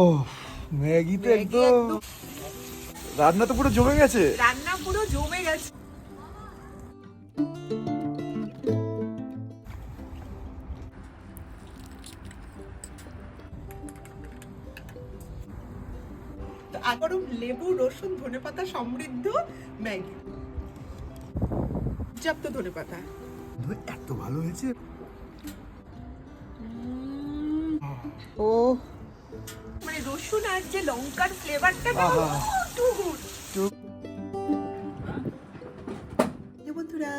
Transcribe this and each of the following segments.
ও Maggi তো একদম রান্না তো পুরো জমে গেছে। রান্না পুরো জমে গেছে। তো আবারও লেবু রসুন ধনেপাতা সমৃদ্ধ ম্যাগি। পর্যাপ্ত ধনেপাতা। এত ভালো হয়েছে। ও। মানে রসুন আর যে লঙ্কার ফ্লেভারটা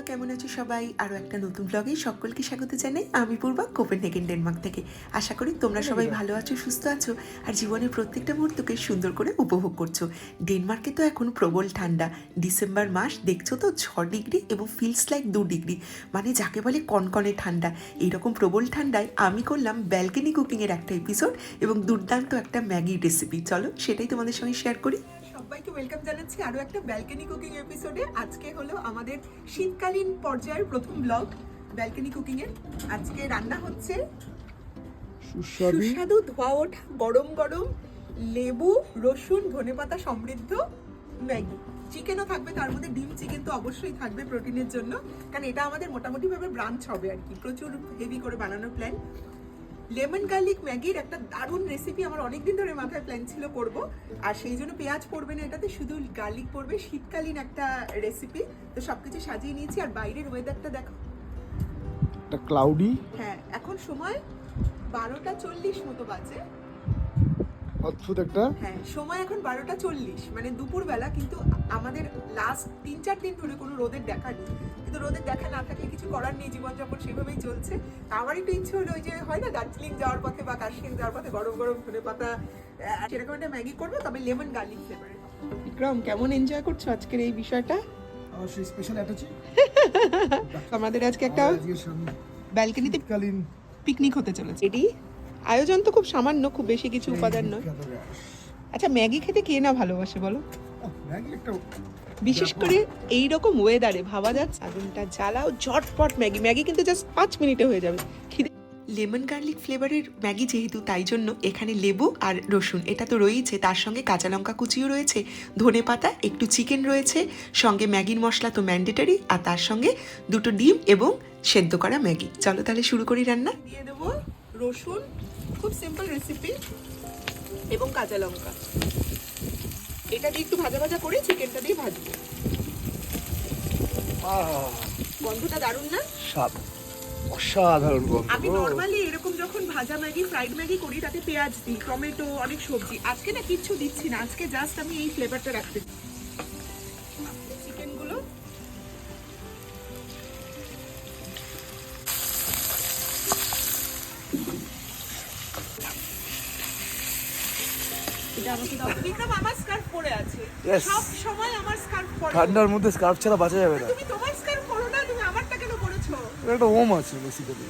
কেমন আছো সবাই? আরও একটা নতুন ব্লগে সকলকে স্বাগত জানাই। আমি পূর্বা কোপেনহেগেন ডেনমার্ক থেকে। আশা করি তোমরা সবাই ভালো আছো সুস্থ আছো আর জীবনের প্রত্যেকটা মুহূর্তকে সুন্দর করে উপভোগ করছ। ডেনমার্কে তো এখন প্রবল ঠান্ডা। ডিসেম্বর মাস দেখছ তো ছ ডিগ্রি এবং ফিলস লাইক দু ডিগ্রি। মানে যাকে বলে কনকনে ঠান্ডা। এইরকম প্রবল ঠান্ডায় আমি করলাম ব্যালকনি কুকিংয়ের একটা এপিসোড এবং দুর্দান্ত একটা ম্যাগি রেসিপি চলো সেটাই তোমাদের সঙ্গে শেয়ার করি। সবাইকে ওয়েলকাম জানাচ্ছি আরও একটা ব্যালকনি কুকিং এপিসোডে আজকে হলো আমাদের শীতকালীন পর্যায়ের প্রথম ব্লগ ব্যালকনি কুকিং এর আজকে রান্না হচ্ছে সুস্বাদু। ধোয়া ওঠা গরম গরম লেবু রসুন ধনেপাতা সমৃদ্ধ ম্যাগি। চিকেনও থাকবে তার মধ্যে ডিম চিকেন তো অবশ্যই থাকবে প্রোটিনের জন্য। কারণ এটা আমাদের মোটামুটি ভাবে ব্রাঞ্চ হবে আর কি। প্রচুর হেভি করে বানানোর প্ল্যান লেমন গার্লিক ম্যাগির একটা দারুণ রেসিপি আমার অনেকদিন ধরে মাথায় প্ল্যান ছিল করব। আর সেই জন্য পেঁয়াজ পড়বে না এটাতে শুধু গার্লিক পড়বে শীতকালীন একটা রেসিপি তো সবকিছু সাজিয়ে নিয়েছি আর বাইরের ওয়েদারটা দেখো। একটা ক্লাউডি হ্যাঁ এখন সময় বারোটা চল্লিশ মতো বাজে। অদ্ভুত একটা। হ্যাঁ সময় এখন বারোটা চল্লিশ মানে দুপুরবেলা কিন্তু আমাদের লাস্ট তিন চার দিন ধরে কোনো রোদের দেখা নেই। কিন্তু রোদের দেখা না থাকলে কিছু করার নেই জীবনযাপন সেভাবেই চলছে। তা আমার একটু ইচ্ছে হলো ওই যে হয় না দার্জিলিং যাওয়ার পথে বা কাশ্মীর যাওয়ার পথে গরম গরম ধনে পাতা সেরকম একটা ম্যাগি করব তবে লেমন গার্লিক ফ্লেভারে বিক্রম কেমন এনজয় করছ আজকের এই বিষয়টা? অবশ্যই স্পেশাল অ্যাটাচি আমাদের আজকে একটা ব্যালকনিতে পিকনিক হতে চলেছে। এটি আয়োজন তো খুব সামান্য খুব বেশি কিছু উপাদান নয়। আচ্ছা ম্যাগি খেতে কে না ভালোবাসে বলো? বিশেষ করে এই রকম ওয়েদারে ভাবা যাচ্ছে আগুনটা জ্বালাও ঝটপট ম্যাগি। ম্যাগি কিন্তু জাস্ট পাঁচ মিনিটে হয়ে যাবে। খিদে লেমন গার্লিক ফ্লেভারের ম্যাগি যেহেতু তাই জন্য এখানে লেবু আর রসুন। এটা তো রয়েছে তার সঙ্গে কাঁচা লঙ্কা কুচিও রয়েছে ধনে পাতা একটু চিকেন রয়েছে সঙ্গে ম্যাগির মশলা তো ম্যান্ডেটারি আর তার সঙ্গে দুটো ডিম এবং সেদ্ধ করা ম্যাগি। চলো তাহলে শুরু করি রান্না। দিয়ে দেবো রসুন খুব সিম্পল রেসিপি এবং কাঁচা লঙ্কা। এটা দিয়ে একটু ভাজা ভাজা করে চিকেনটা দিয়ে ভাজবো। গন্ধটা দারুণ না? সব অসাধারণ গন্ধ। আমি নরমালি এরকম যখন ভাজা ম্যাগি ফ্রাইড ম্যাগি করি তাতে পেঁয়াজ দিই টমেটো অনেক সবজি। আজকে না কিচ্ছু দিচ্ছি না আজকে জাস্ট আমি এই ফ্লেভারটা রাখতে বিক্রম আমার স্কার্ফ পরে আছে. সব সময় আমার স্কার্ফ পরে। ঠান্ডার মধ্যে স্কার্ফ ছাড়া বাঁচা যাবে না। তুমি তোমার স্কার্ফ পরো না তুমি আমারটা কেন পরেছো? এটা একটা ওম আছে বেসিক্যালি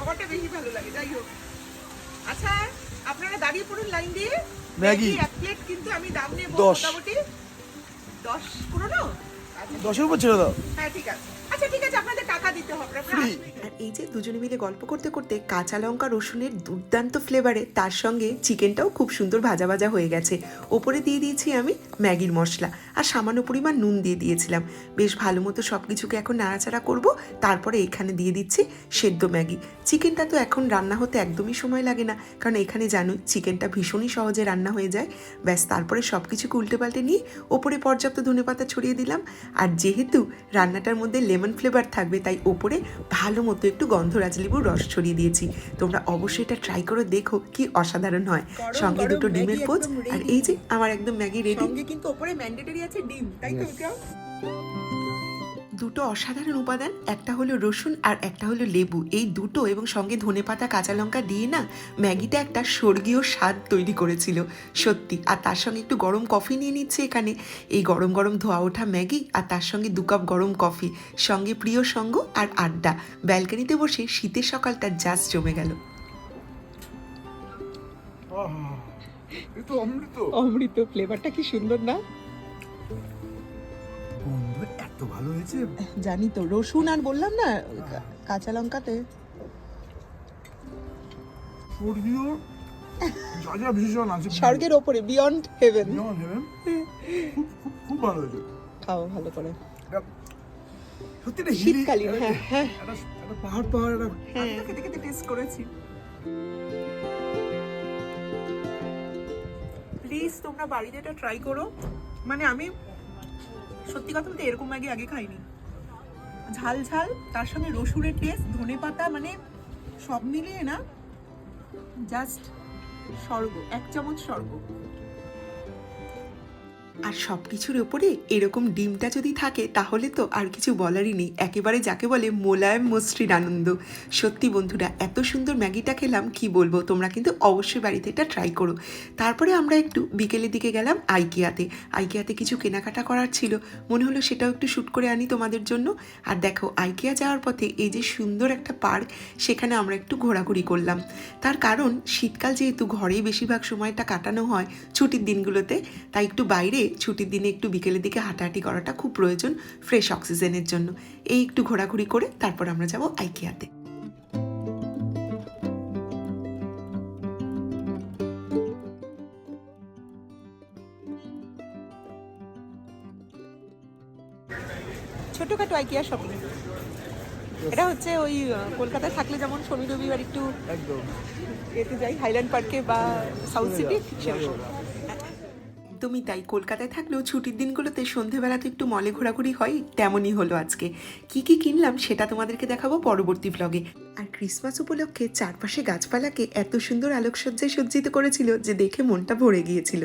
আমারটা বেশি ভালো লাগে যাই হোক। আচ্ছা আপনারা দাঁড়িয়ে পড়ুন লাইন দিয়ে। ম্যাগি। এক প্লেট কিন্তু আমি দাম নেব। মোটামুটি। দশ পুরোনো আচ্ছা, দশের উপর ছেড়ে দাও। হ্যাঁ ঠিক আছে। আচ্ছা ঠিক আছে আপনাদের টাকা দিতে হবে। আপনারা এই যে দুজনে মিলে গল্প করতে করতে কাঁচা লঙ্কা, রসুনের দুর্দান্ত ফ্লেভারে তার সঙ্গে চিকেনটাও খুব সুন্দর ভাজা ভাজা হয়ে গেছে। ওপরে দিয়ে দিয়েছি আমি ম্যাগির মশলা আর সামান্য পরিমাণ নুন দিয়ে দিয়েছিলাম। বেশ ভালো মতো সব কিছুকে এখন নাড়াচাড়া করব, তারপরে এখানে দিয়ে দিচ্ছি সেদ্ধ ম্যাগি। চিকেনটা তো এখন রান্না হতে একদমই সময় লাগে না, কারণ এখানে জানোই চিকেনটা ভীষণই সহজে রান্না হয়ে যায়। ব্যাস, তারপরে সব কিছুকে উল্টে পাল্টে নিয়ে ওপরে পর্যাপ্ত ধনেপাতা ছড়িয়ে দিলাম। আর যেহেতু রান্নাটার মধ্যে লেমন ফ্লেভার থাকবে, তাই ওপরে ভালো মতো একটু গন্ধরাজ লেবুর রস ছড়িয়ে দিয়েছি। তোমরা অবশ্যই এটা ট্রাই করে দেখো কি অসাধারণ হয়। সঙ্গে দুটো ডিমের পোচ আর এই যে আমার একদম ম্যাগি রেডি সঙ্গে কিন্তু ওপরে ম্যান্ডেটরি আছে ডিম তাই তো দুটো অসাধারণ উপাদান একটা হলো রসুন আর একটা হলো লেবু। এই দুটো এবং সঙ্গে ধনেপাতা কাঁচা লঙ্কা দিয়ে না ম্যাগিটা একটা স্বর্গীয় স্বাদ তৈরি করেছিল সত্যি। আর তার সঙ্গে একটু গরম কফি নিয়ে নিচ্ছে এখানে। এই গরম গরম ধোয়া ওঠা ম্যাগি আর তার সঙ্গে দু কাপ গরম কফি সঙ্গে প্রিয় সঙ্গ আর আড্ডা। ব্যালকনিতে বসে শীতের সকালটা জাস্ট জমে গেল। অমৃত। অমৃত ফ্লেভারটা কি সুন্দর না? ভালো হয়েছে? জানি তো রসুন আর বললাম না কাঁচা লঙ্কাতে। স্বর্গীয় যা যা ভীষণ আছে। স্বর্গের ওপরে বিয়ন্ড হেভেন খুব ভালো হয়েছে। খাও ভালো করে। সত্যি এটা শীতকালীন, হ্যাঁ, হ্যাঁ। একটা পাহাড় পাহাড় একটা হ্যাঁ। খেতে টেস্ট করেছি। প্লিজ তোমরা বাড়িতে এটা ট্রাই করো। মানে আমি সত্যি কথা বলতে এরকম ম্যাগি আগে খাইনি। ঝাল ঝাল, তার সঙ্গে রসুনের টেস্ট ধনে পাতা মানে সব মিলিয়ে না জাস্ট স্বর্গ, এক চামচ স্বর্গ। আর সব কিছুর ওপরে এরকম ডিমটা যদি থাকে, তাহলে তো আর কিছু বলারই নেই। একেবারে যাকে বলে মোলায়েম মসৃণ আনন্দ। সত্যি বন্ধুরা, এত সুন্দর ম্যাগিটা খেলাম, কি বলব? তোমরা কিন্তু অবশ্যই বাড়িতে এটা ট্রাই করো। তারপরে আমরা একটু বিকেলের দিকে গেলাম আইকিয়াতে। আইকিয়াতে কিছু কেনাকাটা করার ছিল। মনে হলো সেটাও একটু শ্যুট করে আনি তোমাদের জন্য। আর দেখো, আইকিয়া যাওয়ার পথে এই যে সুন্দর একটা পার্ক, সেখানে আমরা একটু ঘোরাঘুরি করলাম। তার কারণ শীতকাল যেহেতু ঘরেই বেশিরভাগ সময়টা কাটানো হয় ছুটির দিনগুলোতে, তাই একটু বাইরে ছুটির দিনে একটু বিকেলের দিকে হাঁটাহাঁটি করাটা খুব প্রয়োজন ফ্রেশ অক্সিজেনের জন্য। এই একটু ঘোরাঘুরি করে তারপর আমরা যাব আইকিয়াতে। ছোটখাটো আইকিয়া শপিং। এটা হচ্ছে ওই কলকাতায় থাকলে যেমন শনি রবিবার একটু একদম। এতে যাই হাইল্যান্ড পার্কে বা সাউথ সিটি সেরকম। একদমই তাই। কলকাতায় থাকলেও ছুটির দিনগুলোতে সন্ধেবেলাতে একটু মলে ঘোরাঘুরি হয়, তেমনই হলো আজকে। কি কি কিনলাম সেটা তোমাদেরকে দেখাবো পরবর্তী ব্লগে আর ক্রিসমাস উপলক্ষে চারপাশে গাছপালাকে এত সুন্দর আলোকসজ্জায় সজ্জিত করেছিল যে দেখে মনটা ভরে গিয়েছিল।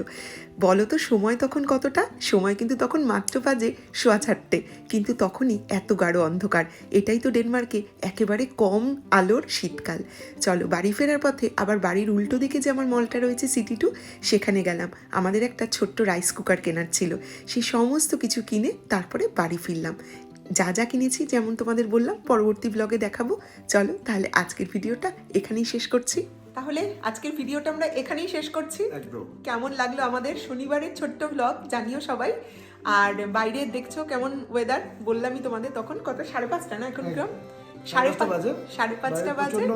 বলো তো, সময় তখন কতটা? সময় কিন্তু তখন মাত্র বাজে শোয়া ছাড়তে কিন্তু তখনই এত গাঢ় অন্ধকার। এটাই তো ডেনমার্কে একেবারে কম আলোর শীতকাল। চলো, বাড়ি ফেরার পথে আবার বাড়ির উল্টো দিকে যে আমার মলটা রয়েছে, সিটি টু, সেখানে গেলাম। আমাদের একটা ছোট্ট রাইস কুকার কেনার ছিল। সেই সমস্ত কিছু কিনে তারপরে বাড়ি ফিরলাম। যা যা কিনেছি যেমন তোমাদের বললাম পরবর্তী ব্লগে দেখাবো। চলো তাহলে আজকের ভিডিওটা এখানেই শেষ করছি। তাহলে আজকের ভিডিওটা আমরা এখানেই শেষ করছি। কেমন লাগল আমাদের শনিবারের ছোট্ট ব্লগ জানিও সবাই। আর বাইরে দেখছ কেমন ওয়েদার বললামই তোমাদের তখন কত? সাড়ে পাঁচটা না এখন সাড়ে পাঁচটা বাজে। সাড়ে পাঁচটা বাজে।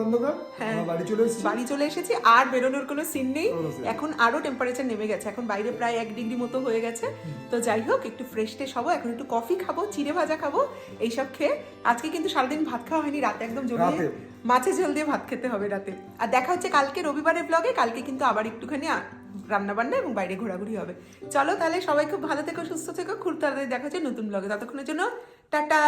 হ্যাঁ। বাড়ি চলে এসেছি। বাড়ি চলে এসেছি আর বেরোনোর কোনো সিন নেই। কোনো scene নেই। এখন আরও টেম্পারেচার নেমে গেছে। এখন বাইরে প্রায় এক ডিগ্রি মতো হয়ে গেছে। তো যাই হোক একটু ফ্রেশ টেশ হব এখন একটু কফি খাব চিড়ে ভাজা খাব এইসব খেয়ে। আজকে কিন্তু সারাদিন ভাত খাওয়া হয়নি রাতে একদম জমিয়ে। মাছের ঝোল দিয়ে ভাত খেতে হবে রাতে। আর দেখা হচ্ছে কালকে রবিবারের ব্লগে কালকে কিন্তু আবার একটুখানি রান্না বান্না এবং বাইরে ঘোরাঘুরি হবে। চলো তাহলে সবাই খুব ভালো থেকো সুস্থ থেকো খুব তাড়াতাড়ি দেখা হচ্ছে নতুন ব্লগে ততক্ষণের জন্য টাটা।